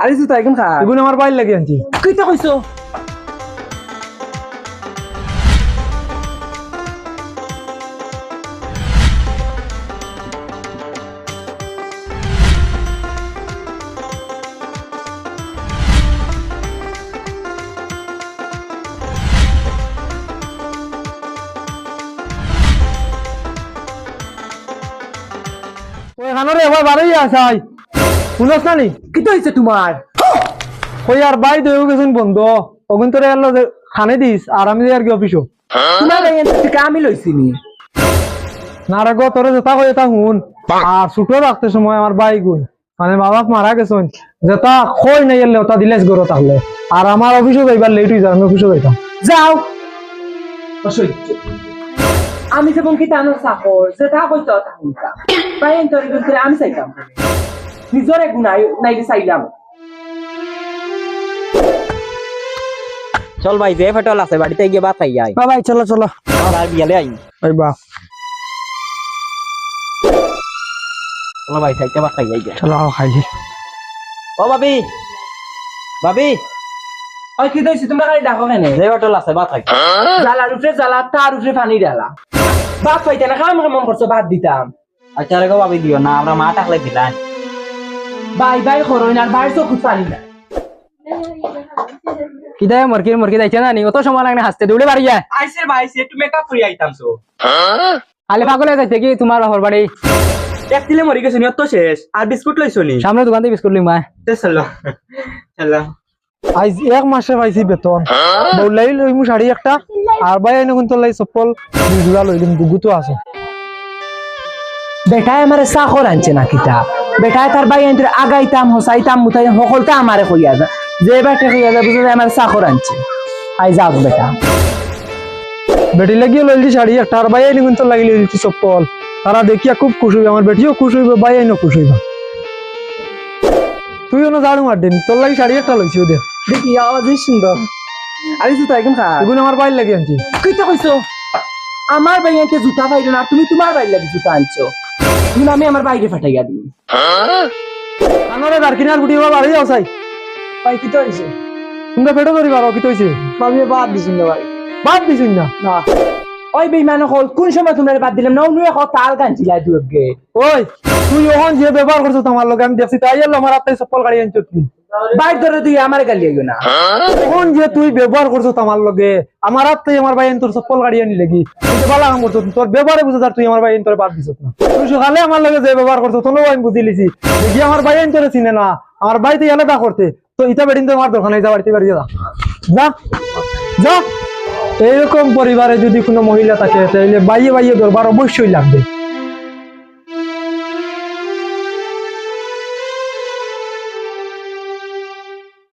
আরে জুতা এখন খা এগুলো আমার বাইর লাগে আনছি কইতা কইছো? ওই এখানে এবার বাড়াই আসাই শুনস না নি? কিতা হইছে তোমার ওই আর বাই দই গেছেন বন্ধ অগুন তোরে এলো যে খানে দিস আর আমি আর কি অফিসও তোমার ভাই থেকে আমি লইছি নি? না রে গো তোরে যেটা কই এটা হুন আর ছুটো রাখতে সময় আমার বাই গুণ মানে মা বাপ মারা গেছেন যেটা কই নাই এলে ওটা দিলেস গরো তাহলে আর আমার অফিসও যাইবার লেট হয়ে যায় আমি অফিসও যাইতাম যাও। অসহ্য। আমি যেমন কি তানো চাকর যেটা কইতো তা তোর আমি চাইতাম নিজরে গুনাই নাই চাইলাম চল ভাই যে ফেটল আছে বাড়িতে গিয়ে ভাত খাই যাই ভাই চলো চলো। আর বিয়ালে আই ভাই বা চলো ভাই সাইতে ভাত খাই যাই। চলো খাই ও ভাবি। ভাবি। ওই কি দইছি তোমরা খালি ডাকো কেনে যে ফেটল আছে ভাত খাই জ্বালার উপরে জ্বালা তার উপরে পানি ডালা বাদ পাইতে না খাম মন করছ বাদ দিতাম আচ্ছা রে গো ভাবি দিও না আমরা মা টাকলে দিলাম বাই বাই করো না আর চোখ পানি না। কিদায় মরকি মরকি যাইছে না নি? অত সময় লাগে হাসতে দৌড়ে বাড়ি যায়। আইসে ভাইসে একটু মেকআপ করে আইতাম সো আলে পাগলে যাইতে কি তোমার বাপর বাড়ি? এক দিলে মরি গেছে নিয়ত শেষ। আর বিস্কুট লইছো নি? সামনে দোকান থেকে বিস্কুট লিমা চলো চলো। আজ এক মাসে পাইছি বেতন। বউলাই লইমু শাড়ি একটা আর ভাই এনে কিন্তু লাই চপ্পল দুই জোড়া লইলিম গুগুতো আছে। বেটায় আমারে চাকর আনছে না কিতা বেটায় তার বাই আনতে আগাইতাম হসাইতাম মুতাই সকলটা আমারে কইয়া যা। যে বেটা কইয়া যা বুঝে আমার চাকর আনছে। আই যাও বেটা। বেটি লাগিয়ে লইলি শাড়ি একটা আর ভাই এনে কিন্তু লাগি লইলি চপ্পল। তারা দেখিয়া খুব খুশ হইবে আমার বেটিও খুশ হইবে ভাই এনে খুশ হইবা। তুই ওনো জাড়ু মার দিন তোর লাগি শাড়ি একটা লইছি ওদের দেখি আওয়াজই সুন্দর। আরে জুতা এখন খা এগুলো আমার বাইর লাগি আনছি। কইতা কইছো? আমার বাই আনতে জুতা পাইলো না তুমি তোমার বাইরে লাগি জুতা আনছো? তুমি আমি আমার বাইরে ফাটাইয়া দিই। কানরে দারকিনার বুটি বাড়ি যাও চাই। ভাই কি তো হইছে? তোমরা পেটো ধরি পারো কি তৈছে আমি বাদ দিছি না ভাই। বাদ দিছিস না? না। ওই বেইমান হল কোন সময় তোমরা বাদ দিলাম না? নুয়ে এক তাল গান চিলাই দুগে ওই তুই ওহন যে ব্যবহার করছ তোমার লগে আমি দেখছি তাই আমার হাতে সফল গাড়ি আনছো তুই বাইর ধরে তুই আমার গালি আইও না। ওহন যে তুই ব্যবহার করছ তোমার লগে আমার হাতে আমার ভাই তোর চপ্পল গাড়ি আনি লাগি। তুই তো ভালো কাম করছ তোর ব্যবহারে বুঝো তার তুই আমার ভাই তোর বাদ দিছ না। তুই সকালে আমার লগে যে ব্যবহার করছ তোর আমি বুঝি লিছি। দেখি আমার ভাই তোর চিনে না আমার ভাই তো আলাদা করতে। তো ইটা বেডিন তো আমার দোকানে যা বাড়িতে বাড়িয়ে যা। যা। যা। এইরকম পরিবারে যদি কোনো মহিলা থাকে তাহলে বাইয়ে বাইয়ে দরবার অবশ্যই লাগবে।